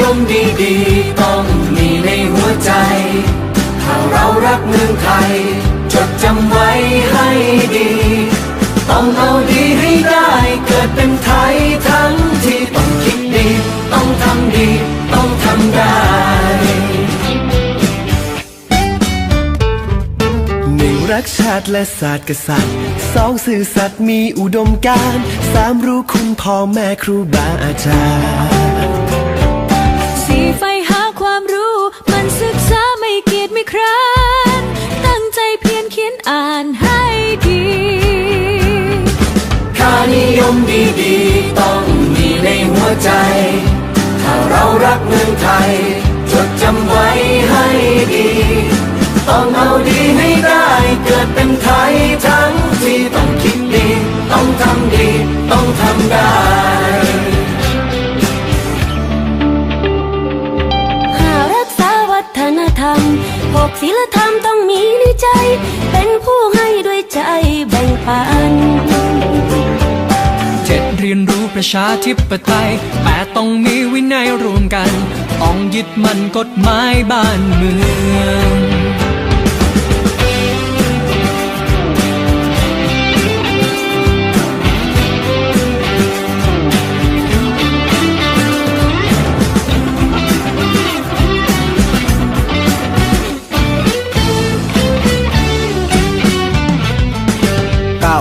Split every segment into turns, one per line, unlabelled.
ยมดีๆ ต้องมีในหัวใจ ถ้าเรารักเมืองไทย จดจำไว้ให้ดี ต้องเอาดีให้ได้เกิดเป็นไทยทั้งที่ต้องคิดดี ต้องทำดี ต้องทำได้
หนึ่งรักชาติและศาสตร์กษัตริย์สองสื่อสัตย์มีอุดมการณ์สามรู้คุณพ่อแม่ครูบาอาจารย์
อ่านให้ดีค่านิยมดีๆ ต้องมีในหัวใจ ถ้าเรารักเมืองไทย จดจำไว้ให้ดี ต้องเอาดีให้ได้ เกิดเป็นไทยทั้งที่ต้องคิดดี ต้องทำดี ต้องทำได้
หารักษาวัฒนธรรมหกศีลธรรมต้องมีในใจเป็นผู้ ใจแบ่งปัน
เจ็ดเรี
ยนรู้ป
ระ
ชา
ธ
ิปไตย
แปด
ต้องมีวินัยรวมกั
น ต้อง
ยึดมั่นกฎหม
า
ยบ้าน
เมือง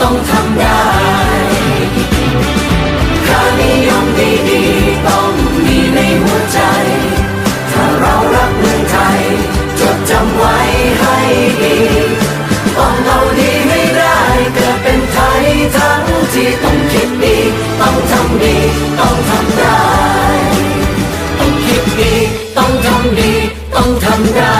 ต้องทำได้ค่านิยมดีๆต้องมีในหัวใจ ถ้าเรารักเมืองไทย จดจำไว้ให้ดี ต้องเอาดีไม่ได้เกิดเป็นไทยทั้งที่ต้องคิดดี ต้องทำดี ต้องทำได้ ต้องคิดดี ต้องทำดี ต้องทำได้